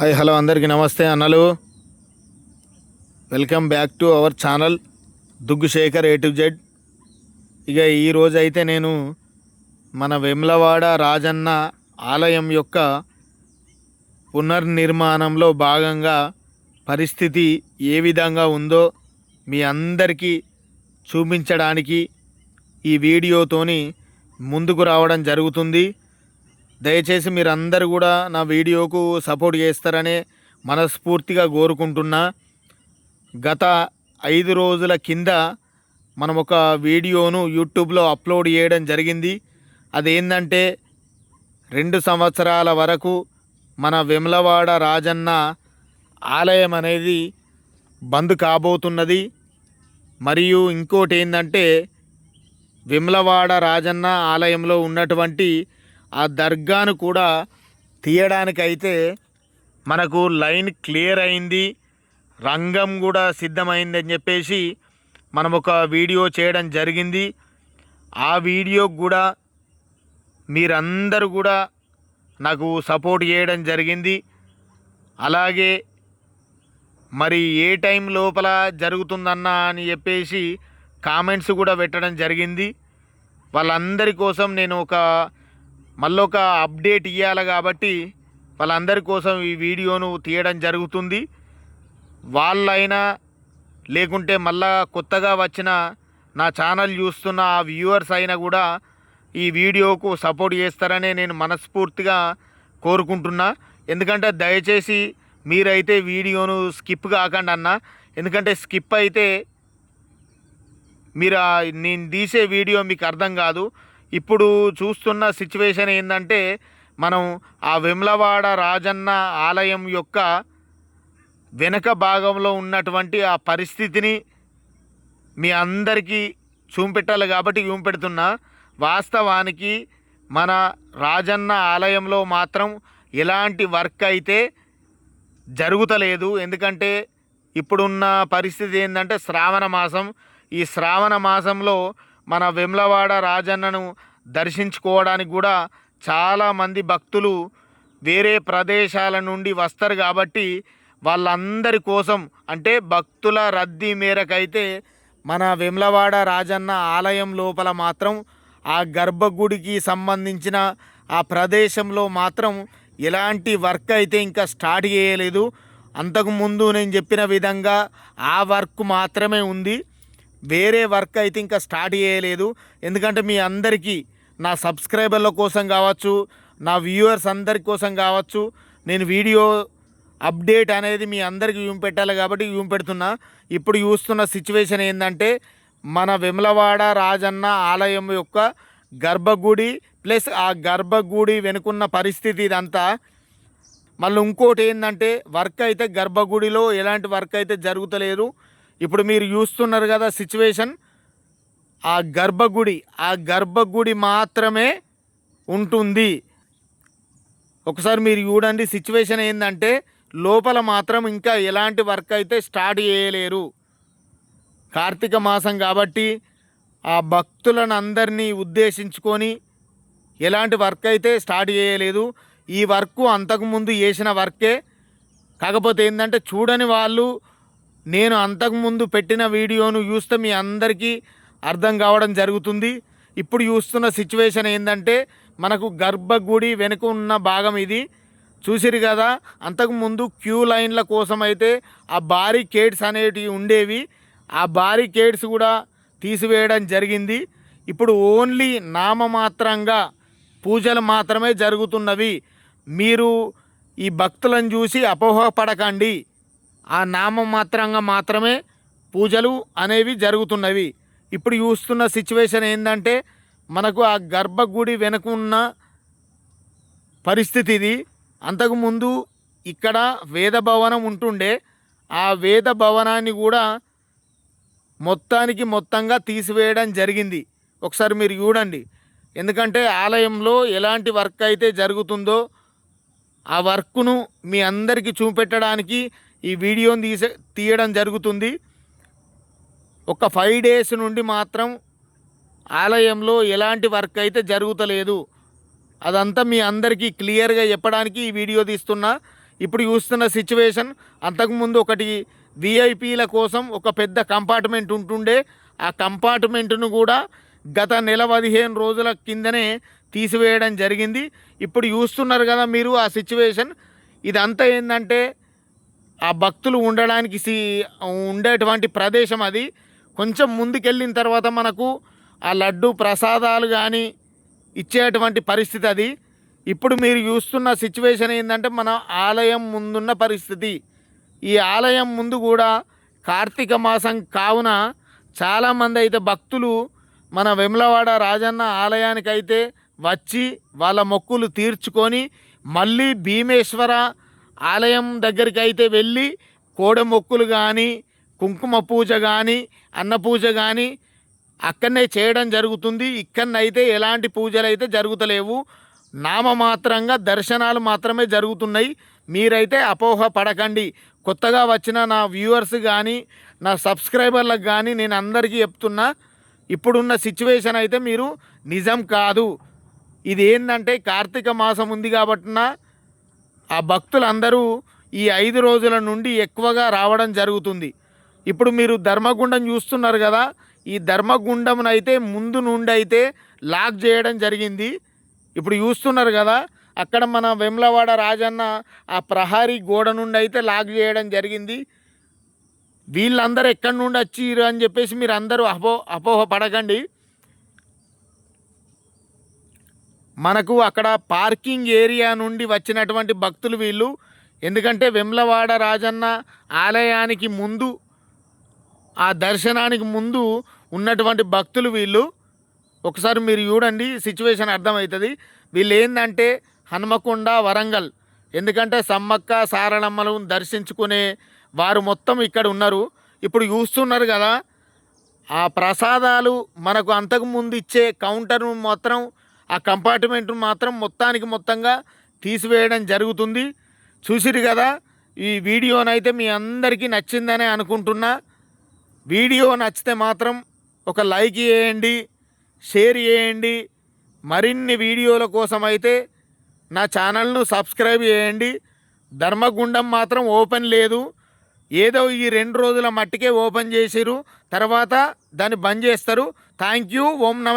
Hi hello అందరికీ నమస్తే అన్నలు. Welcome back to our channel Duggu Shekhar A to Z ఇక ఈరోజు అయితే నేను మన వెమ్లవాడ రాజన్న ఆలయం యొక్క పునర్నిర్మాణంలో భాగంగా పరిస్థితి ఏ విధంగా ఉందో మీ అందరికీ చూపించడానికి ఈ వీడియోతోని ముందుకు రావడం జరుగుతుంది. దయచేసి మీరందరూ కూడా నా వీడియోకు సపోర్ట్ చేస్తారని మనస్ఫూర్తిగా కోరుకుంటున్నా. గత ఐదు రోజుల కింద మనం ఒక వీడియోను యూట్యూబ్లో అప్లోడ్ చేయడం జరిగింది. అదేంటంటే రెండు సంవత్సరాల వరకు మన వెమ్లవాడ రాజన్న ఆలయం అనేది బంద్ కాబోతున్నది. మరియు ఇంకోటి ఏంటంటే విమలవాడ రాజన్న ఆలయంలో ఉన్నటువంటి ఆ దర్గాను కూడా తీయడానికైతే మనకు లైన్ క్లియర్ అయింది. రంగం కూడా సిద్ధమైందని చెప్పేసి మనం ఒక వీడియో చేయడం జరిగింది. ఆ వీడియో కూడా మీరందరూ కూడా నాకు సపోర్ట్ చేయడం జరిగింది. అలాగే మరి ఏ టైం లోపల జరుగుతుందన్నా అని చెప్పేసి కామెంట్స్ కూడా పెట్టడం జరిగింది. వాళ్ళందరి కోసం నేను ఒక మళ్ళీ ఒక అప్డేట్ ఇవ్వాలి కాబట్టి వాళ్ళందరి కోసం ఈ వీడియోను తీయడం జరుగుతుంది. వాళ్ళైనా లేకుంటే మళ్ళా కొత్తగా వచ్చిన నా ఛానల్ చూస్తున్న ఆ వ్యూవర్స్ అయినా కూడా ఈ వీడియోకు సపోర్ట్ చేస్తారనే నేను మనస్ఫూర్తిగా కోరుకుంటున్నా. ఎందుకంటే దయచేసి మీరైతే వీడియోను స్కిప్ కాకండి అన్న. ఎందుకంటే స్కిప్ అయితే మీరు నేను తీసే వీడియో మీకు అర్థం కాదు. ఇప్పుడు చూస్తున్న సిచ్యువేషన్ ఏంటంటే మనం ఆ వెమ్లవాడ రాజన్న ఆలయం యొక్క వెనక భాగంలో ఉన్నటువంటి ఆ పరిస్థితిని మీ అందరికీ చూపెట్టాలి కాబట్టి చూపెడుతున్నా వాస్తవానికి మన రాజన్న ఆలయంలో మాత్రం ఎలాంటి వర్క్ అయితే జరుగుతలేదు. ఎందుకంటే ఇప్పుడున్న పరిస్థితి ఏంటంటే శ్రావణ మాసం. ఈ శ్రావణ మాసంలో మన వెమ్లవాడ రాజన్నను దర్శించుకోవడానికి కూడా చాలామంది భక్తులు వేరే ప్రదేశాల నుండి వస్తారు కాబట్టి వాళ్ళందరి కోసం అంటే భక్తుల రద్దీ మేరకైతే మన వెమ్లవాడ రాజన్న ఆలయం లోపల మాత్రం ఆ గర్భగుడికి సంబంధించిన ఆ ప్రదేశంలో మాత్రం ఎలాంటి వర్క్ అయితే ఇంకా స్టార్ట్ చేయలేదు. అంతకుముందు నేను చెప్పిన విధంగా ఆ వర్క్ మాత్రమే ఉంది. వేరే వర్క్ అయితే ఇంకా స్టార్ట్ చేయలేదు. ఎందుకంటే మీ అందరికీ నా సబ్స్క్రైబర్ల కోసం కావచ్చు నా వ్యూవర్స్ అందరి కోసం కావచ్చు నేను వీడియో అప్డేట్ అనేది మీ అందరికీ చూపెట్టాలి కాబట్టి చూపెడుతున్నా ఇప్పుడు చూస్తున్న సిచ్యువేషన్ ఏంటంటే మన వెములవాడ రాజన్న ఆలయం యొక్క గర్భగుడి ప్లస్ ఆ గర్భగుడి వెనుకున్న పరిస్థితి ఇదంతా. మళ్ళీ ఇంకోటి ఏంటంటే వర్క్ అయితే గర్భగుడిలో ఎలాంటి వర్క్ అయితే జరుగుతలేదు. ఇప్పుడు మీరు చూస్తున్నారు కదా సిచ్యువేషన్. ఆ గర్భగుడి ఆ గర్భగుడి మాత్రమే ఉంటుంది. ఒకసారి మీరు చూడండి సిచ్యువేషన్ ఏంటంటే లోపల మాత్రం ఇంకా ఎలాంటి వర్క్ అయితే స్టార్ట్ చేయలేరు. కార్తీక మాసం కాబట్టి ఆ భక్తులను అందరినీ ఉద్దేశించుకొని ఎలాంటి వర్క్ అయితే స్టార్ట్ చేయలేదు. ఈ వర్క్ అంతకుముందు చేసిన వర్కే కాకపోతే ఏంటంటే చూడని వాళ్ళు నేను అంతకుముందు పెట్టిన వీడియోను చూస్తే మీ అందరికీ అర్థం కావడం జరుగుతుంది. ఇప్పుడు చూస్తున్న సిచ్యువేషన్ ఏంటంటే మనకు గర్భగుడి వెనుక ఉన్న భాగం ఇది. చూసిరు కదా అంతకుముందు క్యూ లైన్ల కోసం అయితే ఆ బారికేడ్స్ అనేటివి ఉండేవి. ఆ బారికేడ్స్ కూడా తీసివేయడం జరిగింది. ఇప్పుడు ఓన్లీ నామమాత్రంగా పూజలు మాత్రమే జరుగుతున్నవి. మీరు ఈ భక్తులను చూసి అపోహపడకండి. ఆ నామమాత్రంగా మాత్రమే పూజలు అనేవి జరుగుతున్నవి. ఇప్పుడు చూస్తున్న సిచ్యువేషన్ ఏంటంటే మనకు ఆ గర్భగుడి వెనుక ఉన్న పరిస్థితి ఇది. అంతకుముందు ఇక్కడ వేద భవనం ఉంటుండే. ఆ వేద భవనాన్ని కూడా మొత్తానికి మొత్తంగా తీసివేయడం జరిగింది. ఒకసారి మీరు చూడండి. ఎందుకంటే ఆలయంలో ఎలాంటి వర్క్ అయితే జరుగుతుందో ఆ వర్క్ను మీ అందరికీ చూపెట్టడానికి ఈ వీడియోని తీసే తీయడం జరుగుతుంది. ఒక ఫైవ్ డేస్ నుండి మాత్రం ఆలయంలో ఎలాంటి వర్క్ అయితే జరుగుతలేదు. అదంతా మీ అందరికీ క్లియర్గా చెప్పడానికి ఈ వీడియో తీస్తున్నా. ఇప్పుడు చూస్తున్న సిచ్యువేషన్ అంతకుముందు ఒకటి విఐపీల కోసం ఒక పెద్ద కంపార్ట్మెంట్ ఉంటుండే. ఆ కంపార్ట్మెంట్ను కూడా గత నెల పదిహేను రోజుల కిందనే తీసివేయడం జరిగింది. ఇప్పుడు చూస్తున్నారు కదా మీరు ఆ సిచ్యువేషన్ ఇదంతా ఏంటంటే ఆ భక్తులు ఉండడానికి సి ఉండేటువంటి ప్రదేశం అది. కొంచెం ముందుకెళ్ళిన తర్వాత మనకు ఆ లడ్డు ప్రసాదాలు కానీ ఇచ్చేటువంటి పరిస్థితి అది. ఇప్పుడు మీరు చూస్తున్న సిచ్యువేషన్ ఏంటంటే మన ఆలయం ముందున్న పరిస్థితి. ఈ ఆలయం ముందు కూడా కార్తీక మాసం కావున చాలామంది అయితే భక్తులు మన వెమ్లవాడ రాజన్న ఆలయానికి అయితే వచ్చి వాళ్ళ మొక్కులు తీర్చుకొని మళ్ళీ భీమేశ్వర ఆలయం దగ్గరికి అయితే వెళ్ళి కోడె మొక్కులు కానీ కుంకుమ పూజ కానీ అన్న పూజ కానీ అక్కడనే చేయడం జరుగుతుంది. ఇక్కడనైతే ఎలాంటి పూజలు అయితే జరుగుతలేవు. నామమాత్రంగా దర్శనాలు మాత్రమే జరుగుతున్నాయి. మీరైతే అపోహ పడకండి. కొత్తగా వచ్చిన నా వ్యూవర్స్ కానీ నా సబ్స్క్రైబర్లకు కానీ నేను అందరికీ చెప్తున్నా ఇప్పుడున్న సిచ్యువేషన్ అయితే మీరు నిజం కాదు. ఇది ఏంటంటే కార్తీక మాసం ఉంది కాబట్టిన ఆ భక్తులందరూ ఈ ఐదు రోజుల నుండి ఎక్కువగా రావడం జరుగుతుంది. ఇప్పుడు మీరు ధర్మగుండం చూస్తున్నారు కదా ఈ ధర్మగుండంనైతే ముందు నుండి అయితే లాక్ చేయడం జరిగింది. ఇప్పుడు చూస్తున్నారు కదా అక్కడ మన వెమ్లవాడ రాజన్న ఆ ప్రహారీ గోడ నుండి అయితే లాక్ చేయడం జరిగింది. వీళ్ళందరూ ఎక్కడి నుండి వచ్చిర్రు అని చెప్పేసి మీరు అందరూ అపో అపోహ పడకండి. మనకు అక్కడ పార్కింగ్ ఏరియా నుండి వచ్చినటువంటి భక్తులు వీళ్ళు. ఎందుకంటే వెమ్లవాడ రాజన్న ఆలయానికి ముందు ఆ దర్శనానికి ముందు ఉన్నటువంటి భక్తులు వీళ్ళు. ఒకసారి మీరు చూడండి సిచ్యువేషన్ అర్థమవుతుంది. వీళ్ళు ఏంటంటే హనుమకొండ వరంగల్. ఎందుకంటే సమ్మక్క సారణమ్మలు దర్శించుకునే వారు మొత్తం ఇక్కడ ఉన్నారు. ఇప్పుడు చూస్తున్నారు కదా ఆ ప్రసాదాలు మనకు అంతకుముందు ఇచ్చే కౌంటర్ మాత్రం ఆ కంపార్ట్మెంట్ మాత్రం మొత్తానికి మొత్తంగా తీసివేయడం జరుగుతుంది. చూసిరు కదా ఈ వీడియోనైతే మీ అందరికీ నచ్చిందనే అనుకుంటున్నా. వీడియో నచ్చితే మాత్రం ఒక లైక్ చేయండి షేర్ చేయండి. మరిన్ని వీడియోల కోసం అయితే నా ఛానల్ను సబ్స్క్రైబ్ చేయండి. ధర్మగుండం మాత్రం ఓపెన్ లేదు. ఏదో ఈ రెండు రోజుల మట్టికే ఓపెన్ చేసిరు తర్వాత దాన్ని బంద్ చేస్తారు. Thank you. ఓం నమ